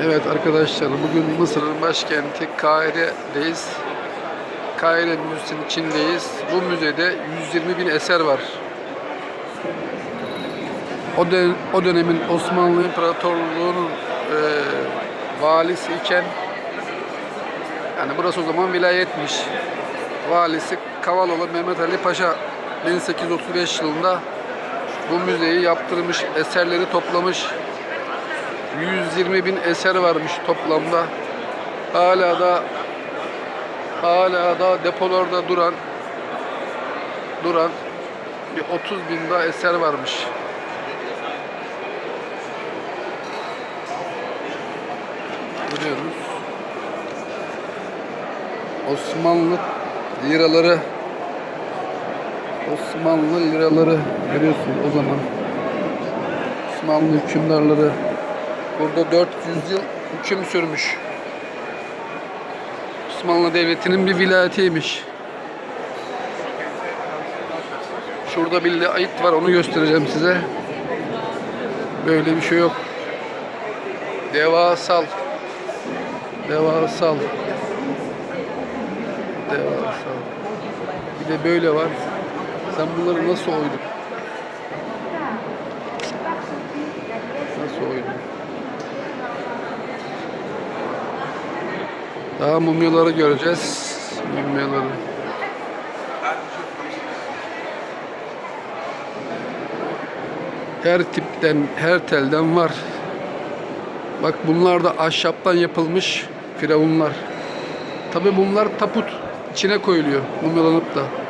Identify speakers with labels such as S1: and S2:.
S1: Evet arkadaşlar bugün Mısır'ın başkenti Kahire'deyiz. Kahire Müzesi'nin içindeyiz. Bu müzede 120 bin eser var. O, dön- o dönemin Osmanlı İmparatorluğu'nun e, valisi iken yani burası o zaman vilayetmiş. Valisi Kavaloğlu Mehmet Ali Paşa 1835 yılında bu müzeyi yaptırmış, eserleri toplamış. 120 bin eser varmış toplamda. Hala da hala da depolarda duran duran bir 30 bin daha eser varmış. Görüyoruz. Osmanlı liraları Osmanlı liraları görüyorsunuz o zaman. Osmanlı hükümdarları burada 400 yıl hüküm sürmüş. Osmanlı Devleti'nin bir vilayetiymiş. Şurada bir ait var onu göstereceğim size. Böyle bir şey yok. Devasal. Devasal. Devasal. Bir de böyle var. Sen bunları nasıl oydun? Nasıl oydun? Daha mumyaları göreceğiz. Mumyaları. Her tipten, her telden var. Bak bunlar da ahşaptan yapılmış firavunlar. Tabi bunlar taput içine koyuluyor mumyalanıp da.